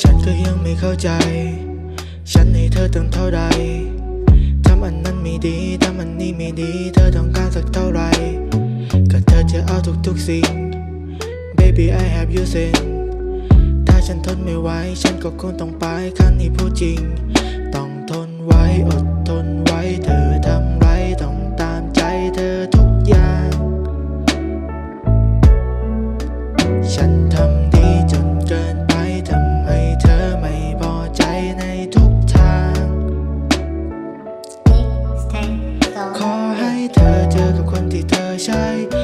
ฉันก็ยังไม่เข้าใจ ฉันให้เธอตั้งเท่าใดทำอันนั้นไม่ดีทำอันนี้ไม่ดี เธอต้องการสักเท่าไร ก็เธอจะเอาทุกๆสิ่ง Baby I have you sin ถ้าฉันทนไม่ไหว ฉันก็คงต้องไปครั้งนี้พูดจริง ต้องทนไว้ อดทนไว้ เธอทำไรต้องตามใจเธอทุกอย่าง ฉันทำ ขอให้เธอเจอกับคนที่เธอใช่